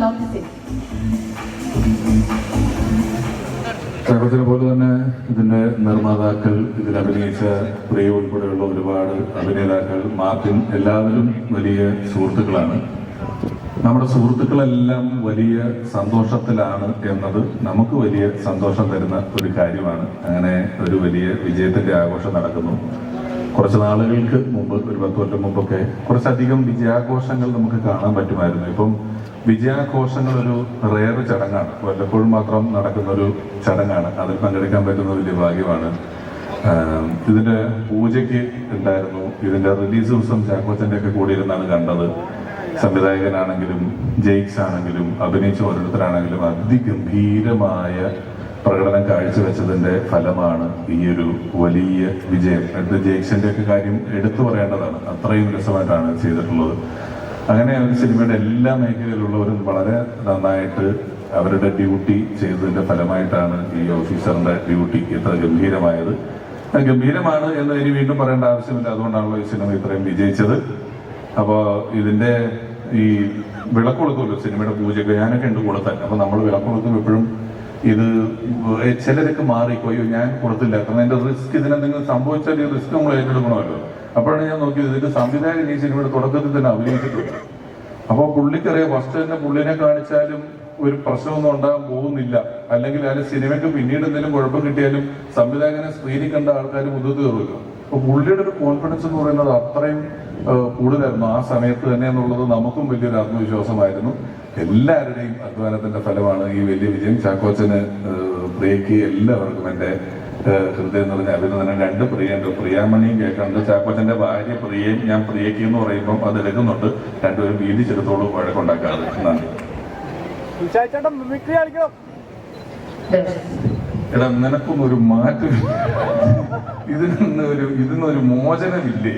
love പോലെ തന്നെ ഇതിന്റെ നിർമ്മാതാക്കൾ ഇതിൽ അഭിനയിച്ച പ്രിയ ഉൾപ്പെടെയുള്ള ഒരുപാട് അഭിനേതാക്കൾ മാർട്ടിൻ എല്ലാവരും വലിയ സുഹൃത്തുക്കളാണ്. നമ്മുടെ സുഹൃത്തുക്കളെല്ലാം വലിയ സന്തോഷത്തിലാണ് എന്നത് നമുക്ക് വലിയ സന്തോഷം തരുന്ന ഒരു കാര്യമാണ്. അങ്ങനെ ഒരു വലിയ വിജയത്തിന്റെ ആഘോഷം നടക്കുന്നു. കുറച്ച് നാളുകൾക്ക് മുമ്പ് ഒരു പത്ത് കൊല്ലം മുമ്പൊക്കെ കുറച്ചധികം വിജയാഘോഷങ്ങൾ നമുക്ക് കാണാൻ പറ്റുമായിരുന്നു. ഇപ്പം വിജയാഘോഷങ്ങൾ ഒരു റെയർ ചടങ്ങാണ്. വല്ലപ്പോഴും മാത്രം നടക്കുന്ന ഒരു ചടങ്ങാണ്. അതിൽ പങ്കെടുക്കാൻ പറ്റുന്ന വലിയ ഭാഗ്യമാണ്. ഇതിന്റെ പൂജയ്ക്ക് ഉണ്ടായിരുന്നു. ഇതിന്റെ റിലീസ് ദിവസം ചാക്കോച്ചന്റെ ഒക്കെ കൂടി ഇരുന്നാണ് കണ്ടത്. സംവിധായകനാണെങ്കിലും ജെയ്ക്സ് ആണെങ്കിലും അഭിനയിച്ച ഓരോരുത്തരാണെങ്കിലും അതിഗംഭീരമായ പ്രകടനം കാഴ്ചവെച്ചതിന്റെ ഫലമാണ് ഈ ഒരു വലിയ വിജയം. അടുത്ത ജെയ്ക്സിന്റെ ഒക്കെ കാര്യം എടുത്തു പറയേണ്ടതാണ്. അത്രയും രസമായിട്ടാണ് ചെയ്തിട്ടുള്ളത്. അങ്ങനെ ഒരു സിനിമയുടെ എല്ലാ മേഖലയിലുള്ളവരും വളരെ നന്നായിട്ട് അവരുടെ ഡ്യൂട്ടി ചെയ്തതിന്റെ ഫലമായിട്ടാണ് ഈ ഓഫീസറിന്റെ ഡ്യൂട്ടി ഇത്ര ഗംഭീരമായത്. ഗംഭീരമാണ് എന്ന് ഇനി വീണ്ടും പറയേണ്ട ആവശ്യമില്ല. അതുകൊണ്ടാണല്ലോ ഈ സിനിമ ഇത്രയും വിജയിച്ചത്. അപ്പോ ഇതിന്റെ ഈ വിളക്ക് കൊടുക്കുമല്ലോ സിനിമയുടെ പൂജയ്ക്ക് ഞാനൊക്കെ ഉണ്ട് കൊടുത്താൽ അപ്പൊ നമ്മൾ വിളക്ക് കൊടുക്കുമ്പോൾ എപ്പോഴും. ഇത് ചിലരൊക്കെ മാറിപ്പോയോ. ഞാൻ കൊടുത്തില്ല കാരണം എന്റെ റിസ്ക് ഇതിനെന്തെങ്കിലും സംഭവിച്ചാൽ ഈ റിസ്ക് നമ്മൾ ഏറ്റെടുക്കണമല്ലോ. അപ്പോഴാണ് ഞാൻ നോക്കിയത് ഇതിന്റെ സംവിധായകൻ ഈ സിനിമയുടെ തുടക്കത്തിൽ തന്നെ അഭിനയിച്ചിട്ടുണ്ട്. അപ്പൊ പുള്ളിക്കറിയാം ഫസ്റ്റ് തന്നെ പുള്ളിനെ കാണിച്ചാലും ഒരു പ്രശ്നമൊന്നും ഉണ്ടാകാൻ പോകുന്നില്ല. അല്ലെങ്കിൽ അതിന് സിനിമയ്ക്ക് പിന്നീട് എന്തെങ്കിലും കുഴപ്പം കിട്ടിയാലും സംവിധായകനെ സ്ക്രീനിൽ കണ്ട ആൾക്കാർ മുതിർ കയറുമല്ലോ. അപ്പൊ പുള്ളിയുടെ ഒരു കോൺഫിഡൻസ് എന്ന് പറയുന്നത് അത്രയും കൂടുതലായിരുന്നു. ആ സമയത്ത് തന്നെ എന്നുള്ളത് നമുക്കും വലിയൊരു ആത്മവിശ്വാസമായിരുന്നു. എല്ലാവരുടെയും അധ്വാനത്തിന്റെ ഫലമാണ് ഈ വലിയ വിജയം ചാക്കോച്ചന് ബ്രേക്ക് എല്ലാവർക്കും എന്റെ ഹൃദയം നിറഞ്ഞ അഭിനന്ദനം. രണ്ട് പ്രിയുണ്ട് പ്രിയാമണിയും കേൾക്കുന്നുണ്ട് ചാക്കോച്ചന്റെ ഭാര്യ പ്രിയയും ഞാൻ പ്രിയയ്ക്ക് എന്ന് പറയുമ്പോൾ അത് എടുക്കുന്നുണ്ട്. രണ്ടുപേരും വീതിച്ചെടുത്തോളം വഴക്കുണ്ടാക്കാറ്. നന്ദി. എടാ നിനക്കൊന്നും ഒരു മാറ്റം. ഇതിനൊന്നും ഒരു ഇതിനൊരു മോചനമില്ലേ?